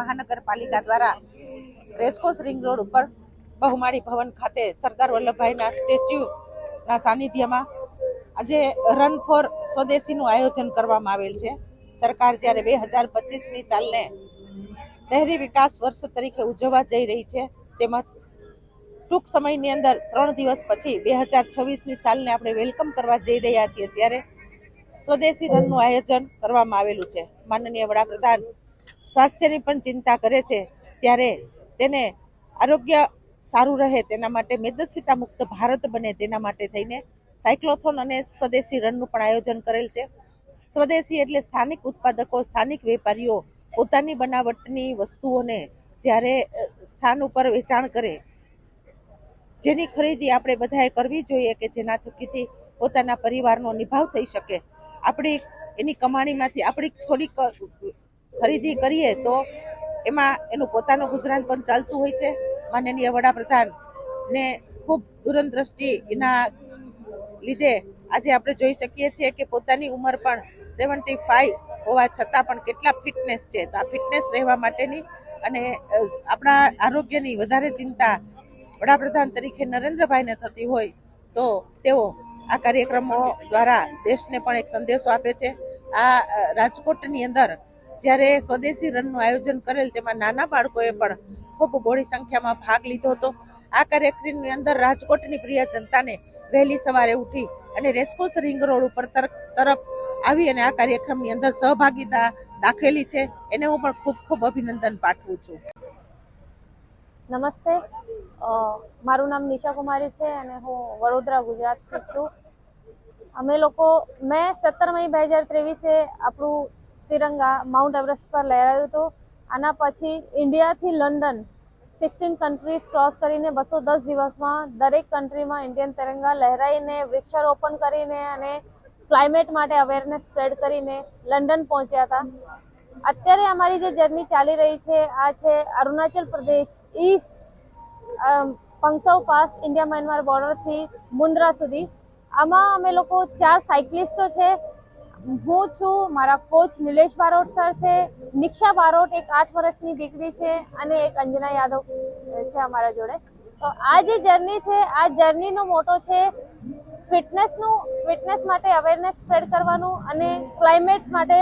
મહાનગરપાલિકા દ્વારા racecourse ring road ઉપર બહુમાળી ભવન ખાતે સરદાર વલ્લભભાઈના સ્ટેચ્યુના સાનિધ્યમાં આજે રન ફોર સ્વદેશીનું આયોજન કરવામાં આવેલ છે. સરકાર જ્યારે બે હજાર પચીસની સાલને શહેરી વિકાસ વર્ષ તરીકે ઉજવવા જઈ રહી છે, તેમજ ટૂંક સમયની અંદર ત્રણ દિવસ પછી બે હજાર છવ્વીસની સાલને આપણે વેલકમ કરવા જઈ રહ્યા છીએ, ત્યારે સ્વદેશી રનનું આયોજન કરવામાં આવેલું છે. માનનીય વડાપ્રધાન સ્વાસ્થ્યની પણ ચિંતા કરે છે, ત્યારે તેને આરોગ્ય સારું રહે તેના માટે મેદસ્વીતા મુક્ત ભારત બને તેના માટે થઈને સાયક્લોથોન અને સ્વદેશી રનનું પણ આયોજન કરેલ છે. સ્વદેશી એટલે સ્થાનિક ઉત્પાદકો, સ્થાનિક વેપારીઓ પોતાની બનાવટની વસ્તુઓને જ્યારે સ્થાન ઉપર વેચાણ કરે, જેની ખરીદી આપણે બધાએ કરવી જોઈએ કે જેના થકીથી પોતાના પરિવારનો નિભાવ થઈ શકે. આપણી, એની કમાણીમાંથી આપણી થોડીક ખરીદી કરીએ તો એમાં એનું પોતાનું ગુજરાન પણ ચાલતું હોય છે. માનનીય વડાપ્રધાન ને ખૂબ દૂરંદ્રષ્ટિ એના લીધે આજે આપણે જોઈ શકીએ છીએ કે પોતાની ઉંમર પણ સેવન્ટી ફાઈવ હોવા છતાં પણ કેટલા ફિટનેસ છે. તો આ ફિટનેસ રહેવા માટેની અને આપણા આરોગ્યની વધારે ચિંતા વડાપ્રધાન તરીકે નરેન્દ્રભાઈને થતી હોય તો તેઓ આ કાર્યક્રમો દ્વારા દેશને પણ એક સંદેશો આપે છે. આ રાજકોટની અંદર જ્યારે સ્વદેશી રનનું આયોજન કરેલ તેમાં નાના બાળકોએ પણ ખૂબ મોટી સંખ્યામાં ભાગ લીધો હતો. આ કાર્યક્રમની અંદર રાજકોટની પ્રિય જનતાને વહેલી સવારે ઉઠી અને રેસકોસ રિંગ રોડ ઉપર તરફ આવી અને આ કાર્યક્રમની અંદર સહભાગિતા દાખવેલી છે. એને હું પણ ખૂબ ખૂબ અભિનંદન પાઠવું છું. નમસ્તે. મારું નામ નિશા કુમારી છે અને હું વડોદરા ગુજરાતથી છું. અમે લોકો મેં સત્તર મઈ બે હજાર ત્રેવીસે આપણું તિરંગા માઉન્ટ એવરેસ્ટ પર લહેરાયું હતું. આના પછી ઇન્ડિયાથી લંડન સિક્સટીન કન્ટ્રીઝ ક્રોસ કરીને બસો દસ દિવસમાં દરેક કન્ટ્રીમાં ઇન્ડિયન તિરંગા લહેરાઈને, વૃક્ષારોપણ કરીને અને ક્લાઇમેટ માટે અવેરનેસ સ્પ્રેડ કરીને લંડન પહોંચ્યા હતા. અત્યારે અમારી જે જર્ની ચાલી રહી છે, આ છે Arunachal Pradesh east Pangsau pass India Myanmar બોર્ડરથી Mundra સુધી. આમાં અમે લોકો ચાર સાયકલિસ્ટો છે હું છું, મારા કોચ નિલેશ બારોટ સર છે. નિક્ષા બારોટ એક આઠ વર્ષની દીકરી છે અને એક અંજના યાદવ છે અમારા જોડે. તો આ જે જર્ની છે, આ જર્નીનો મોટો છે ફિટનેસનું ફિટનેસ માટે અવેરનેસ સ્પ્રેડ કરવાનું અને ક્લાઇમેટ માટે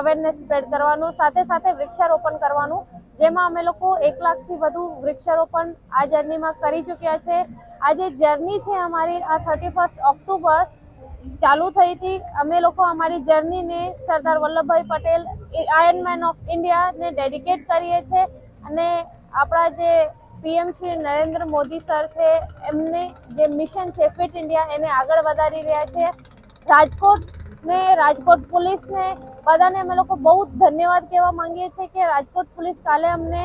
અવેરનેસ સ્પ્રેડ કરવાનું, સાથે સાથે વૃક્ષારોપણ કરવાનું. જેમાં અમે લોકો એક લાખથી વધુ વૃક્ષારોપણ આ જર્નીમાં કરી ચૂક્યા છે. આ જે જર્ની છે અમારી, આ થર્ટી ફર્સ્ટ ઓક્ટોબર ચાલુ થઈ હતી. અમે લોકો અમારી જર્નીને Sardar Vallabhbhai Patel iron man of ઇન્ડિયાને dedicate કરીએ છીએ અને આપણા જે પીએમ શ્રી નરેન્દ્ર મોદી સર છે, એમને જે મિશન છે ફિટ ઇન્ડિયા એને આગળ વધારી રહ્યા છે. રાજકોટને, રાજકોટ પોલીસને બધાને અમે લોકો બહુ ધન્યવાદ કહેવા માંગીએ છીએ કે રાજકોટ પોલીસ કાલે અમને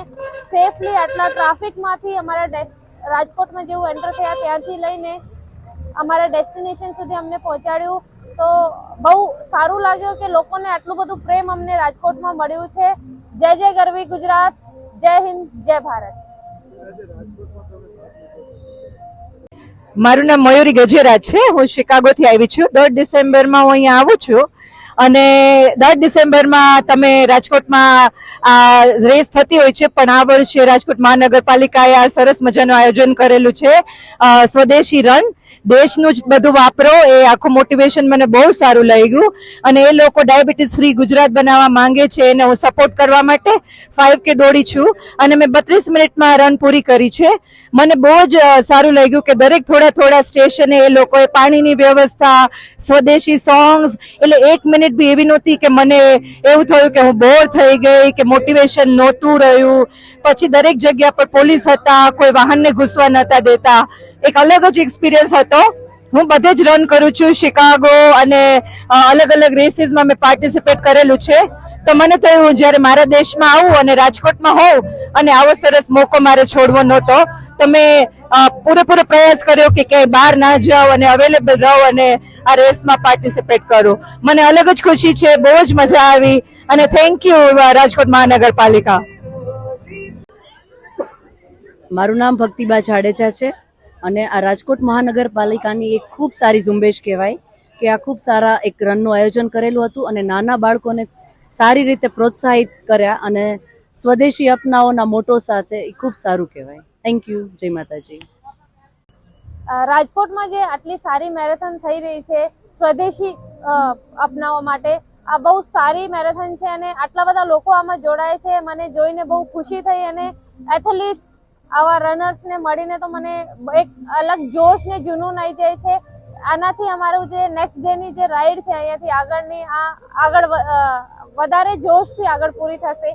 સેફલી આટલા ટ્રાફિકમાંથી અમારા રાજકોટમાં જેવું એન્ટર થયા, ત્યાંથી લઈને અમારા ડેસ્ટિનેશન સુધી અમને પહોંચાડ્યું. તો બહુ સારું લાગ્યું કે લોકોને આટલું બધું પ્રેમ અમને રાજકોટમાં મળ્યું છે. જય જય ગરવી ગુજરાત. જય હિન્દ, જય ભારત. મારું નામ મયુરી ગજેરા છે. હું શિકાગોથી આવી છું. દર ડિસેમ્બરમાં હું અહીંયા આવું છું. અને દસ ડિસેમ્બરમાં તમે રાજકોટમાં આ રેસ થતી હોય છે, પણ આ વર્ષે રાજકોટ મહાનગરપાલિકાએ આ સરસ મજાનું આયોજન કરેલું છે. સ્વદેશી રન. દેશનું જ બધું વાપરો, એ આખું મોટિવેશન મને બહુ સારું લાગ્યું. અને એ લોકો ડાયાબિટીસ ફ્રી ગુજરાત બનાવવા માંગે છે, એને હું સપોર્ટ કરવા માટે ફાઇવ કે દોડી છું. અને મેં બત્રીસ મિનિટમાં રન પૂરી કરી છે. મને બહુ જ સારું લાગ્યું કે દરેક થોડા થોડા સ્ટેશને એ લોકોએ પાણીની વ્યવસ્થા, સ્વદેશી સોંગ્સ એટલે એક મિનિટ બી એવી નહોતી કે મને એવું થયું કે હું બોર થઈ ગઈ, કે મોટિવેશન નહોતું રહ્યું. પછી દરેક જગ્યા પર પોલીસ હતા, કોઈ વાહનને ઘૂસવા નહોતા દેતા. એક અલગ જ એક્સપિરિયન્સ હતો. હું બધે જ રન કરું છું શિકાગો અને અલગ અલગ રેસીસમાં મેં પાર્ટિસિપેટ કરેલું છે. તો મને થયું જ્યારે મારા દેશમાં આવું અને રાજકોટમાં હોઉં અને આવો સરસ મોકો મારે છોડવો નહોતો, તો મેં પૂરેપૂરો પ્રયાસ કર્યો કે ક્યાંય બહાર ના જાઉં અને અવેલેબલ રહું અને આ રેસમાં પાર્ટિસિપેટ કરું. મને અલગ જ ખુશી છે, બહુ જ મજા આવી અને થેન્ક યુ રાજકોટ મહાનગરપાલિકા. મારું નામ ભક્તિબા જાડેજા છે. અને આ રાજકોટ મહાનગરપાલિકાની એક ખૂબ સારી ઝુંબેશ કહેવાય કે આ ખૂબ સારા એક રનનું આયોજન કરેલું હતું અને નાના બાળકોને સારી રીતે પ્રોત્સાહિત કર્યા અને સ્વદેશી અપનાઓના મોટો સાથે એ ખૂબ સારું કહેવાય. થેન્ક યુ જય માતાજી. રાજકોટમાં જે આટલી સારી મેરેથોન થઈ રહી છે, સ્વદેશી અપનાવવા માટે, આ બહુ સારી મેરેથોન છે અને આટલા બધા લોકો આમાં જોડાય છે. મને જોઈને બહુ ખુશી થઈ અને એથલીટ્સ આવા રનર્સને મળીને તો મને એક અલગ જોશ ને જુનૂન આવી જાય છે. આનાથી અમારું જે નેક્સ્ટ ડેની જે રાઈડ છે અહીંયાથી આગળની, આ આગળ વધારે જોશથી આગળ પૂરી થશે.